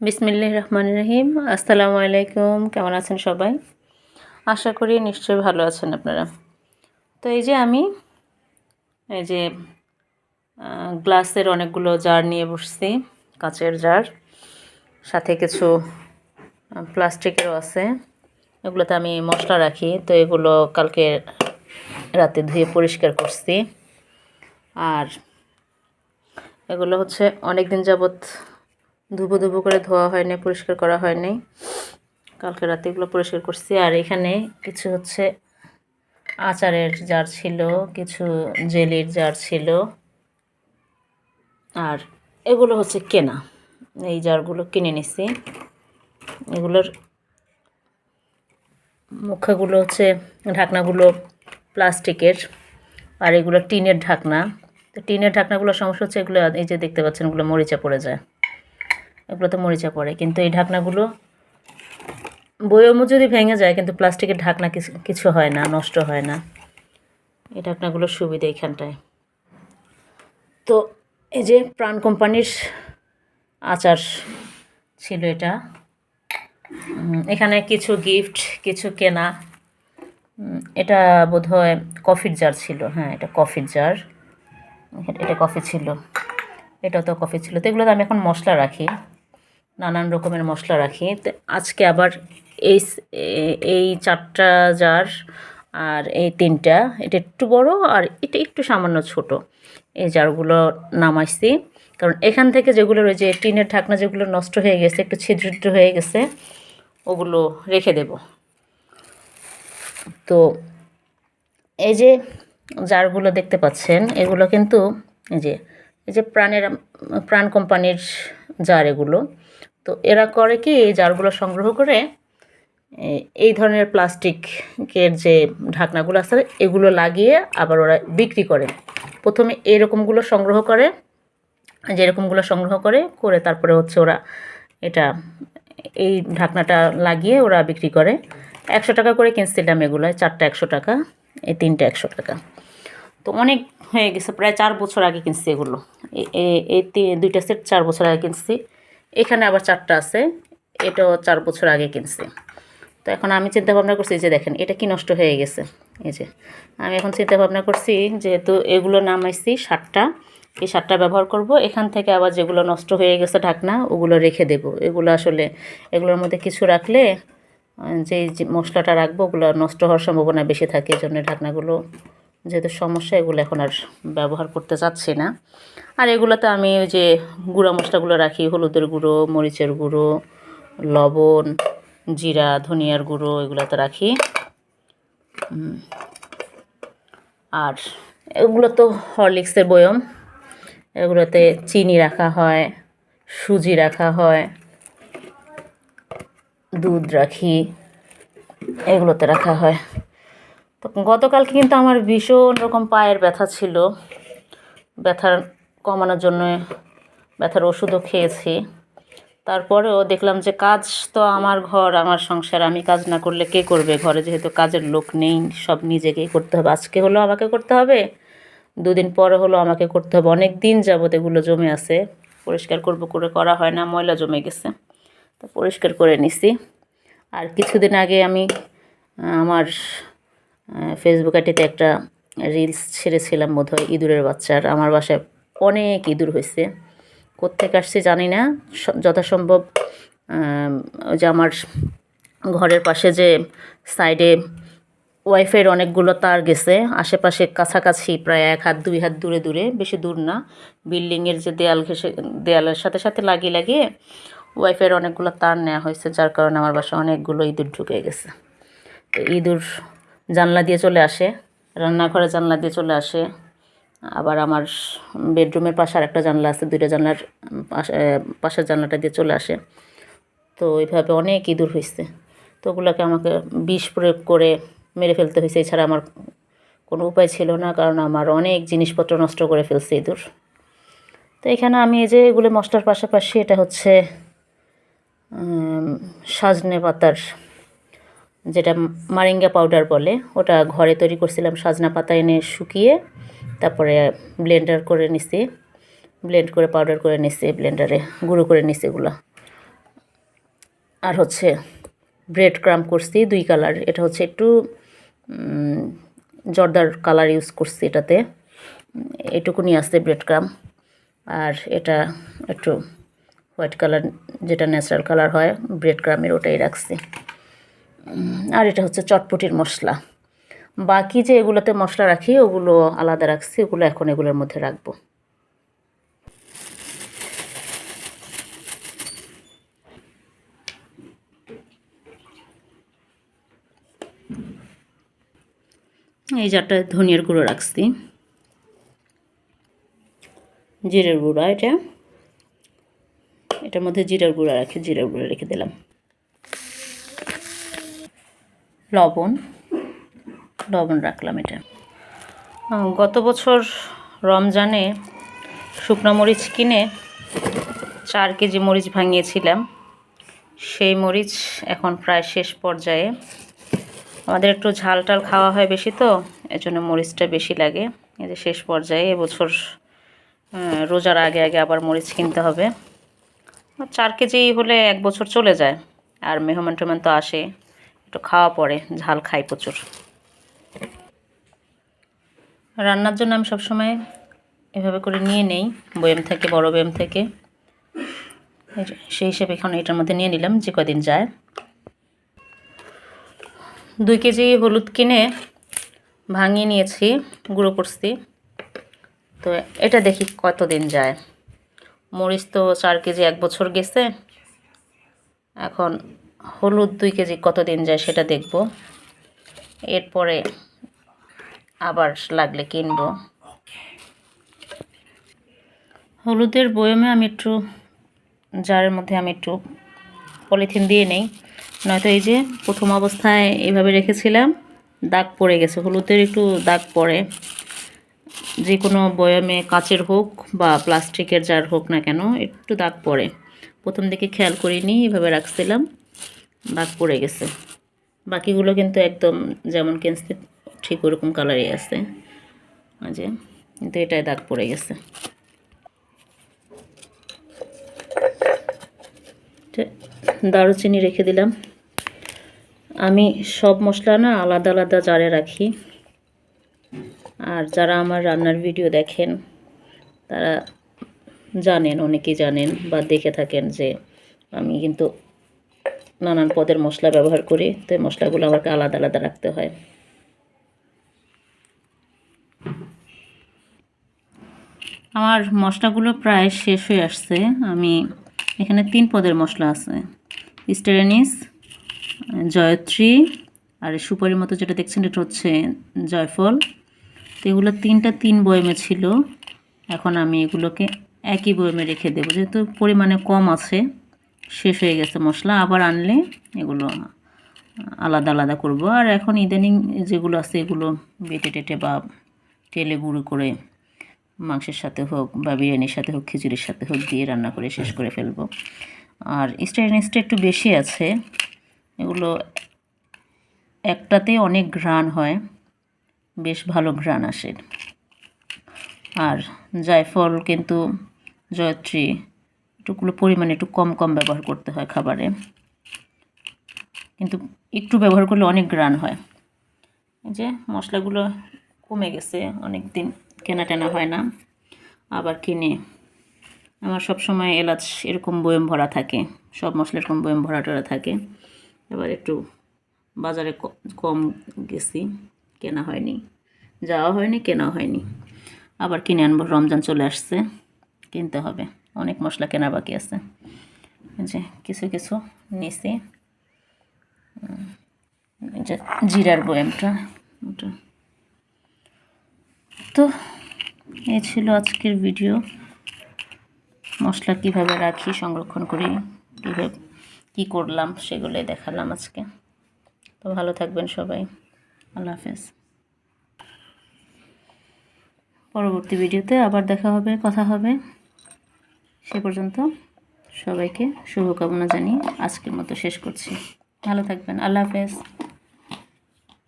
বিসমিল্লাহ রহমান রহিম। আসসালামু আলাইকুম। কেমন আছেন সবাই? আশা করি নিশ্চয়ই ভালো আছেন আপনারা। তো এই যে আমি, এই যে গ্লাসের অনেকগুলো জার নিয়ে বসছি, কাচের জার, সাথে কিছু প্লাস্টিকেরও আছে। এগুলোতে আমি মশলা রাখি। তো এগুলো কালকে রাতে ধুয়ে পরিষ্কার করছি। আর এগুলো হচ্ছে অনেক দিন যাবৎ ধুবো ধুবো করে ধোয়া হয়নি পরিষ্কার করা হয়নি কালকে রাতে এগুলো পরিষ্কার করছি। আর এখানে কিছু হচ্ছে আচারের জার ছিল, কিছু জেলির জার ছিল। আর এগুলো হচ্ছে কেনা। এই জারগুলো কিনে নিছি। এগুলোর মুখাগুলো হচ্ছে ঢাকনাগুলো প্লাস্টিকের, আর এগুলো টিনের ঢাকনা। তো টিনের ঢাকনাগুলোর সমস্যা হচ্ছে এগুলো, এই যে দেখতে পাচ্ছেন, এগুলো মরিচা পড়ে যায়। এগুলো তো মরিচা পড়ে। কিন্তু এই ঢাকনাগুলো বয়মও যদি ভেঙে যায়, কিন্তু প্লাস্টিকের ঢাকনা কিছু কিছু হয় না, নষ্ট হয় না। এই ঢাকনাগুলোর সুবিধা এখানটায়। তো এই যে প্রাণ কোম্পানির আচার ছিল এটা। এখানে কিছু গিফট কিছু কেনা। এটা বোধহয় কফির জার ছিল। হ্যাঁ এটা কফির জার এটা কফি ছিল। এটাও তো কফি ছিল। তো এগুলোতে আমি এখন মশলা রাখি। নানান রকমের মশলা রাখি। আজকে আবার এই এই চারটা জার আর এই তিনটা, এটা একটু বড় আর এটা একটু সামান্য ছোট। এই জারগুলো নামাইছি। কারণ এখান থেকে যেগুলো রয়েছে, টিনের ঢাকনা যেগুলো নষ্ট হয়ে গেছে, একটু ছিদ্রিদ্র হয়ে গেছে, ওগুলো রেখে দেব। তো এই যে জারগুলো দেখতে পাচ্ছেন, এগুলো কিন্তু এই যে এই যে প্রাণের, প্রাণ কোম্পানির জার এগুলো। তো এরা করে কি, এই জারগুলো সংগ্রহ করে এই ধরনের প্লাস্টিকের যে ঢাকনাগুলো আছে, এগুলো লাগিয়ে আবার ওরা বিক্রি করে। প্রথমে এরকমগুলো সংগ্রহ করে, যেরকমগুলো সংগ্রহ করে করে তারপরে হচ্ছে ওরা এটা, এই ঢাকনাটা লাগিয়ে ওরা বিক্রি করে। একশো টাকা করে কিনছিলাম এগুলো চারটা একশো টাকা, এই তিনটা একশো টাকা। তো অনেক হয়ে গেছে, প্রায় চার বছর আগে কিনছি এগুলো। এই দুইটা সেট চার বছর আগে কিনছি। এখানে আবার চারটা আছে। এটাও চার বছর আগে কিনছি। তো এখন আমি চিন্তা ভাবনা করছি যে দেখেন এটা কি নষ্ট হয়ে গেছে? এই যে আমি এখন চিন্তা ভাবনা করছি যেহেতু এগুলো নামাইছি সাতটা এই সাতটা ব্যবহার করব। এখান থেকে আবার যেগুলো নষ্ট হয়ে গেছে ঢাকনা ওগুলো রেখে দেব। এগুলো আসলে এগুলোর মধ্যে কিছু রাখলে আহ, যে যে মশলাটা রাখব ওগুলো নষ্ট হওয়ার সম্ভাবনা বেশি থাকে। এই জন্য ঢাকনাগুলো যেহেতু সমস্যা, এগুলো এখন আর ব্যবহার করতে চাচ্ছি না। আর এগুলোতে আমি ওই যে গুঁড়া মশলাগুলো রাখি, হলুদের গুঁড়ো, মরিচের গুঁড়ো, লবণ, জিরা, ধনিয়ার গুঁড়ো এগুলোতে রাখি। আর এগুলো তো হরলিক্সের বয়ম। এগুলোতে চিনি রাখা হয়, সুজি রাখা হয়, দুধ রাখি, এগুলোতে রাখা হয়। তো গতকালকে কিন্তু আমার ভীষণ রকম পায়ের ব্যথা ছিল। ব্যথার কমানোর জন্য ব্যথার ওষুধও খেয়েছি। তারপরেও দেখলাম যে কাজ তো আমার ঘর, আমার সংসার, আমি কাজ না করলে কে করবে ঘরে? যেহেতু কাজের লোক নেই, সব নিজেকেই করতে হবে। আজকে হলো আমাকে করতে হবে, দুদিন পরে হলো আমাকে করতে হবে। অনেক দিন যাবত এগুলো জমে আছে। পরিষ্কার করব করে করা হয় না, ময়লা জমে গেছে। তো পরিষ্কার করে নিছি। আর কিছুদিন আগে আমি, আমার ফেসবুক একটা রিলস ছেড়েছিলাম বোধহয় ইঁদুরের বাচ্চার। আমার বাসায় অনেক ইঁদুর হয়েছে কোত্থেকে আসছে জানি না। যথাসম্ভব যে আমার ঘরের পাশে যে সাইডে ওয়াইফাইয়ের অনেকগুলো তার গেছে। আশেপাশে কাছাকাছি প্রায় এক হাত, দুই হাত দূরে দূরে, বেশি দূর না। বিল্ডিংয়ের যে দেয়াল ঘেসে দেয়ালের সাথে সাথে লাগিয়ে লাগিয়ে ওয়াইফাইয়ের অনেকগুলো তার নেওয়া হয়েছে, যার কারণে আমার বাসায় অনেকগুলো ইঁদুর ঢুকে গেছে। তো ইঁদুর জানলা দিয়ে চলে আসে, রান্নাঘরে জানলা দিয়ে চলে আসে। আবার আমার বেডরুমের পাশে আর একটা জানলা আছে, দুইটা জানলার পাশে পাশের জানলাটা দিয়ে চলে আসে। তো এইভাবে অনেক ইঁদুর হয়েছে তো ওগুলোকে আমাকে বিষ প্রয়োগ করে মেরে ফেলতে হয়েছে এছাড়া আমার কোনো উপায় ছিল না, কারণ আমার অনেক জিনিসপত্র নষ্ট করে ফেলছে ইঁদুর। তো এখানে আমি এই যে এগুলো মশলার পাশাপাশি এটা হচ্ছে সাজনে পাতার যেটা মারিঙ্গা পাউডার বলে, ওটা ঘরে তৈরি করছিলাম সাজনা পাতা এনে শুকিয়ে, তারপরে ব্লেন্ডার করে নিছি। ব্লেন্ড করে পাউডার করে নিছি, ব্লেন্ডারে গুঁড়ো করে নিছি এগুলো। আর হচ্ছে ব্রেড ক্রাম করছি দুই কালার, এটা হচ্ছে একটু জর্দার কালার ইউজ করছি এটাতে। এটুকুনি আসছে ব্রেড ক্রাম আর এটা একটু হোয়াইট কালার, যেটা ন্যাচারাল কালার হয়, ব্রেড ক্রামের ওটাই রাখছি। আর এটা হচ্ছে চটপটির মশলা। বাকি যে এগুলোতে মশলা রাখি, ওগুলো আলাদা রাখছি, ওগুলো এখন এগুলোর মধ্যে রাখব। এই জারটা ধনিয়ার গুঁড়ো রাখছি। জিরের গুঁড়া এটা। এটার মধ্যে জিরের গুঁড়া রাখি, জিরের গুঁড়া রেখে দিলাম। লবণ। লবণ রাখলাম এটা। গত বছর রমজানে শুকনো মরিচ কিনে চার কেজি মরিচ ভাঙিয়েছিলাম। সেই মরিচ এখন প্রায় শেষ পর্যায়ে। আমাদের একটু ঝাল টাল খাওয়া হয় বেশি তো, এজন্য মরিচটা বেশি লাগে। এই যে শেষ পর্যায়ে এবছর রোজার আগে আগে আবার মরিচ কিনতে হবে। চার কেজি হলে এক বছর চলে যায়, আর মেহমান টেহমান তো আসে। একটু খাওয়া পড়ে ঝাল খাই প্রচুর। রান্নার জন্য আমি সবসময় এভাবে করে নিয়ে নেই, বয়েম থেকে, বড় বয়েম থেকে। সেই হিসেবে এখন এটার মধ্যে নিয়ে নিলাম, যে কদিন যায়। দুই কেজি হলুদ কিনে ভাঙিয়ে নিয়েছি, গুঁড়ো করছি। তো এটা দেখি কতদিন যায়। মরিচ তো চার কেজি এক বছর গেছে। এখন হলুদ দুই কেজি কতদিন যায় সেটা দেখব। এরপরে আবার লাগলে কিনব। হলুদের বয়মে আমি একটু, জারের মধ্যে আমি একটু পলিথিন দিয়ে নেই। নয়তো এই যে প্রথম অবস্থায় এইভাবে রেখেছিলাম, দাগ পড়ে গেছে। হলুদের একটু দাগ পড়ে। যে কোনো বয়ামে কাচের হোক বা প্লাস্টিকের জার হোক না কেন, একটু দাগ পড়ে। প্রথম দিকে খেয়াল করিনি, এভাবে রাখছিলাম। দাগ পড়ে গেছে। বাকিগুলো কিন্তু একদম যেমন কিনছি ঠিক ওরকম কালারই আছে। যে, কিন্তু এটাই দাগ পড়ে গেছে। দারুচিনি রেখে দিলাম। আমি সব মশলা না আলাদা আলাদা জারে রাখি। আর যারা আমার রান্নার ভিডিও দেখেন, তারা জানেন, অনেকেই জানেন বা দেখে থাকেন যে আমি কিন্তু নানান পদের মশলা ব্যবহার করি, তো মশলাগুলো আমাকে আলাদা আলাদা রাখতে হয়। আমার মশলাগুলো প্রায় শেষ হয়ে আসছে। আমি এখানে তিন পদের মশলা আছে। স্টেরানিস, জয়ত্রী, আর সুপারির মতো যেটা দেখছেন, এটা হচ্ছে জয়ফল। তো এগুলো তিনটা তিন বয়মে ছিল। এখন আমি এগুলোকে একই বয়মে রেখে দেবো। যেহেতু পরিমাণে কম আছে শেষ হয়ে গেছে মশলা আবার আনলে এগুলো আলাদা আলাদা করব। আর এখন ইদানিং যেগুলো আছে এগুলো বেটে টেটে বা তেলে গুঁড়ো করে মাংসের সাথে হোক বা বিরিয়ানির সাথে হোক খিচুড়ির সাথে হোক দিয়ে রান্না করে শেষ করে ফেলব। আর স্টেনলেসটা একটু বেশি আছে। এগুলো একটাতে অনেক ঘ্রাণ হয় বেশ ভালো ঘ্রাণ আসে। আর জায়ফল কিন্তু জয়ত্রী এটুকুলো পরিমাণে একটু কম কম ব্যবহার করতে হয় খাবারে। কিন্তু একটু ব্যবহার করলে অনেক গ্রান হয়। যে মশলাগুলো কমে গেছে অনেক দিন কেনা টেনা হয় না, আবার কিনে। আমার সব সময় এলাচ এরকম বয়ম ভরা থাকে, সব মশলা এরকম বয়ম ভরা টরা থাকে। এবার একটু বাজারে কম গেছি, কেনা হয়নি। যাওয়া হয়নি কেনা হয়নি। আবার কিনে আনব, রমজান চলে আসছে, কিনতে হবে। অনেক মশলা কেনা বাকি আছে। যে কিছু কিছু নিছি। জিরার বয়ামটা, ওটা। তো এই ছিল আজকের ভিডিও। মশলা কীভাবে রাখি, সংরক্ষণ করি, কীভাবে, কী করলাম সেগুলোই দেখালাম আজকে। তো ভালো থাকবেন সবাই। আল্লাহ হাফেজ। পরবর্তী ভিডিওতে আবার দেখা হবে, কথা হবে। সে পর্যন্ত সবাইকে শুভকামনা জানিয়ে আজকের মতো শেষ করছি। ভালো থাকবেন। আল্লাহ হাফেজ।